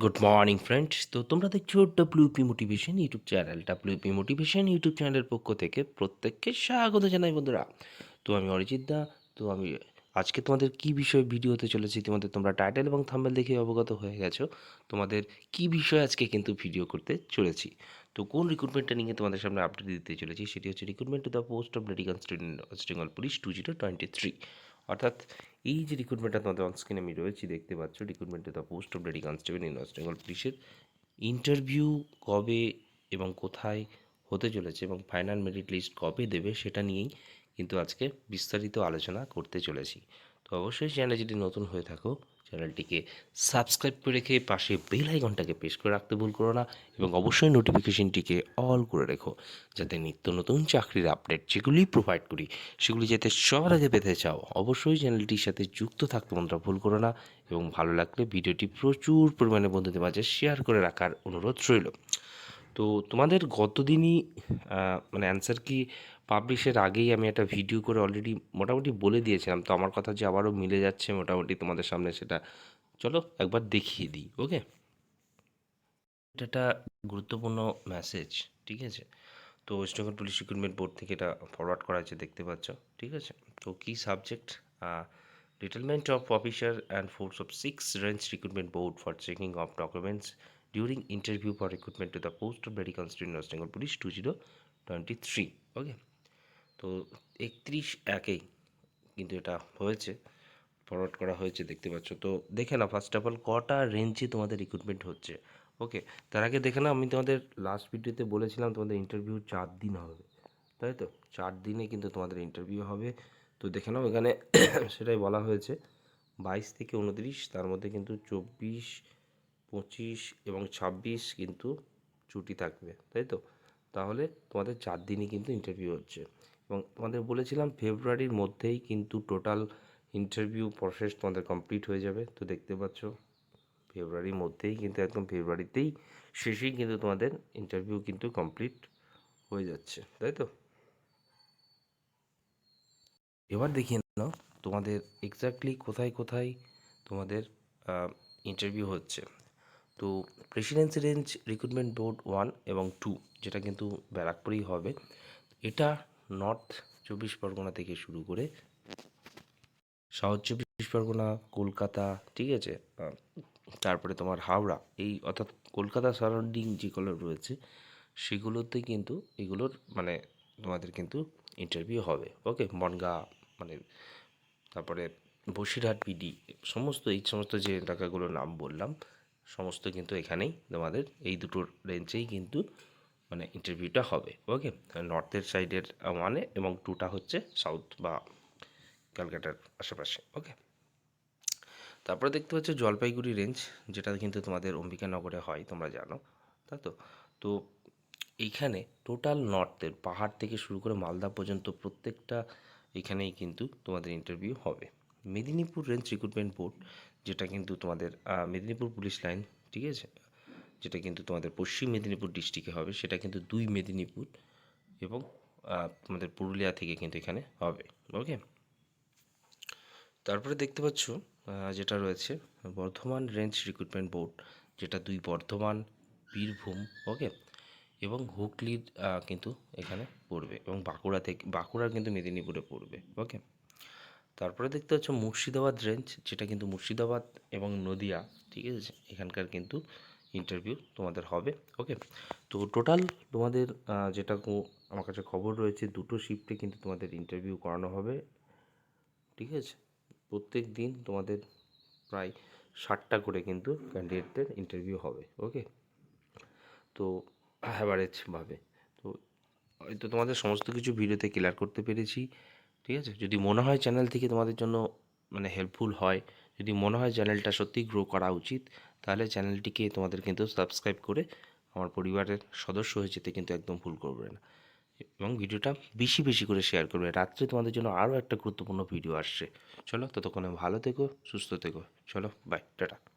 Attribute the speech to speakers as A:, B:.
A: Good morning friends তো তোমরা দেখছ WP motivation YouTube channel WP motivation YouTube চ্যানেলের পক্ষ থেকে প্রত্যেককে স্বাগত জানাই, বন্ধুরা। তো আমি অরিজিৎ দা, তো আমি আজকে তোমাদের কি বিষয়ে ভিডিও হতে চলেছে, তোমাদের তোমরা টাইটেল এবং থাম্বেল দেখে অবগত হয়ে গেছো, তোমাদের কি বিষয়ে আজকে কিন্তু ভিডিও করতে চলেছি। তো কোন রিক্রুটমেন্টটা নিয়ে তোমাদের সামনে আপডেট দিতে চলেছি, সেটি হচ্ছে recruitment to the post of lady constable West Bengal police two zero twenty three অর্থাৎ এই যে রিক্রুটমেন্টটা তোমাদের অনস্ক্রিনে আমি রয়েছি, দেখতে পাচ্ছ রিক্রুটমেন্টে the post of lady constable in West Bengal পুলিশের ইন্টারভিউ কবে এবং কোথায় হতে চলেছে এবং ফাইনাল মেরিট লিস্ট কবে দেবে সেটা নিয়েই কিন্তু আজকে বিস্তারিত আলোচনা করতে চলেছি। তো অবশ্যই চ্যানেল যদি নতুন হয়ে থাকো চ্যানেলটিকে সাবস্ক্রাইব করে রেখে পাশে বেল আইকনটাকে প্রেস করে রাখতে ভুল করো না এবং অবশ্যই নোটিফিকেশনটিকে অল করে রেখো যাতে নিত্য নতুন চাকরির আপডেট যেগুলি প্রোভাইড করি সেগুলি যাতে সবার আগে পেতে চাও অবশ্যই চ্যানেলটির সাথে যুক্ত থাকতে বন্ধুরা ভুল করো না এবং ভালো লাগলে ভিডিওটি প্রচুর পরিমাণে বন্ধুদের মাঝে শেয়ার করে রাখার অনুরোধ রইল। তো তোমাদের গতদিনই আহ, মানে অ্যান্সার কি পাবলিশের আগেই আমি একটা ভিডিও করে অলরেডি মোটামুটি বলে দিয়েছিলাম। তো আমার কথা যে আবারও মিলে যাচ্ছে মোটামুটি তোমাদের সামনে সেটা চলো একবার দেখিয়ে দিই ওকে এটা একটা গুরুত্বপূর্ণ মেসেজ ঠিক আছে? তো West Bengal police recruitment board থেকে এটা ফরওয়ার্ড করা হয়েছে, দেখতে পাচ্ছ, ঠিক আছে? তো কী subject detailment of officer and force of six range recruitment board for checking of documents during interview for recruitment to the post of lady constituent West Bengal police two zero twenty three okay তো একত্রিশ একেই কিন্তু এটা হয়েছে forward করা হয়েছে, দেখতে পাচ্ছ। তো দেখে না ফার্স্ট অফ অল কটা রেঞ্জে তোমাদের রিক্রুটমেন্ট হচ্ছে ওকে তার আগে দেখে না আমি তোমাদের লাস্ট ভিডিওতে বলেছিলাম তোমাদের ইন্টারভিউ চার দিন হবে, তাই তো? চার দিনে কিন্তু তোমাদের ইন্টারভিউ হবে। তো দেখে নাও, এখানে সেটাই বলা হয়েছে, বাইশ থেকে উনত্রিশ, তার মধ্যে কিন্তু চব্বিশ, পঁচিশ এবং ছাব্বিশ কিন্তু ছুটি থাকবে, তাই তো? তাহলে তোমাদের চার দিনই কিন্তু ইন্টারভিউ হচ্ছে। এবং তোমাদের বলেছিলাম ফেব্রুয়ারির মধ্যেই কিন্তু টোটাল ইন্টারভিউ প্রসেস তোমাদের কমপ্লিট হয়ে যাবে। তো দেখতে পাচ্ছ, ফেব্রুয়ারির মধ্যেই কিন্তু একদম ফেব্রুয়ারিতেই শেষেই কিন্তু তোমাদের ইন্টারভিউ কিন্তু কমপ্লিট হয়ে যাচ্ছে, তাই তো? এবার দেখিয়ে নাও তোমাদের এক্স্যাক্টলি কোথায় কোথায় তোমাদের ইন্টারভিউ হচ্ছে। তো presidency range recruitment board one এবং টু যেটা কিন্তু ব্যারাকপুরেই হবে, এটা নর্থ চব্বিশ পরগনা থেকে শুরু করে সাউথ চব্বিশ পরগনা, কলকাতা, ঠিক আছে? তারপরে তোমার হাওড়া, এই অর্থাৎ কলকাতা সারাউন্ডিং যেগুলো রয়েছে, সেগুলোতে কিন্তু এগুলোর মানে তোমাদের কিন্তু ইন্টারভিউ হবে ওকে বনগা মানে তারপরে বসিরহাট পিডি সমস্ত এই সমস্ত যে এলাকাগুলোর নাম বললাম, সমস্ত কিন্তু এখানেই তোমাদের এই দুটোর রেঞ্জেই কিন্তু মানে ইন্টারভিউটা হবে ওকে নর্থের সাইডের ওয়ানে এবং টুটা হচ্ছে সাউথ বা ক্যালকাটার আশেপাশে ওকে তারপরে দেখতে পাচ্ছ জলপাইগুড়ি রেঞ্জ যেটা কিন্তু তোমাদের অম্বিকানগরে হয়, তোমরা জানো, তাই তো? তো এইখানে টোটাল নর্থের পাহাড় থেকে শুরু করে মালদা পর্যন্ত প্রত্যেকটা এখানেই কিন্তু তোমাদের ইন্টারভিউ হবে। মেদিনীপুর রেঞ্জ রিক্রুটমেন্ট বোর্ড যেটা কিন্তু তোমাদের মেদিনীপুর পুলিশ লাইন, ঠিক আছে? যেটা কিন্তু তোমাদের পশ্চিম মেদিনীপুর ডিস্ট্রিক্টে হবে, সেটা কিন্তু দুই মেদিনীপুর এবং তোমাদের পুরুলিয়া থেকে কিন্তু এখানে হবে ওকে তারপরে দেখতে পাচ্ছ যেটা রয়েছে, বর্ধমান রেঞ্জ রিক্রুটমেন্ট বোর্ড যেটা দুই বর্ধমান, বীরভূম ওকে এবং হুগলির কিন্তু এখানে পড়বে এবং বাঁকুড়া থেকে, বাঁকুড়ার কিন্তু মেদিনীপুরে পড়বে ওকে তারপরে দেখতে পাচ্ছ মুর্শিদাবাদ রেঞ্জ যেটা কিন্তু মুর্শিদাবাদ এবং নদিয়া, ঠিক আছে? এখানকার কিন্তু ইন্টারভিউ তোমাদের হবে ওকে তো টোটাল তোমাদের যেটা আমার কাছে খবর রয়েছে, দুটো শিফটে কিন্তু তোমাদের ইন্টারভিউ করানো হবে, ঠিক আছে? প্রত্যেক দিন তোমাদের প্রায় ষাটটা করে কিন্তু ক্যান্ডিডেটদের ইন্টারভিউ হবে ওকে তো অ্যাভারেজভাবে তো হয়তো তোমাদের সমস্ত কিছু ভিডিওতে ক্লিয়ার করতে পেরেছি, ঠিক আছে? যদি মনে হয় চ্যানেল থেকে তোমাদের জন্য মানে হেল্পফুল হয়। যদি মনে হয় চ্যানেলটা সত্যিই গ্রো করা উচিত, তাহলে চ্যানেলটিকে তোমাদের কিন্তু সাবস্ক্রাইব করে আমার পরিবারের সদস্য হয়ে যেতে কিন্তু একদম ভুল করবে না। এবং ভিডিওটা বেশি বেশি করে শেয়ার করবে। রাত্রে তোমাদের জন্য আরও একটা গুরুত্বপূর্ণ ভিডিও আসছে। চলো ততক্ষণে ভালো থেকো, সুস্থ থেকো। চলো বাই টাটা।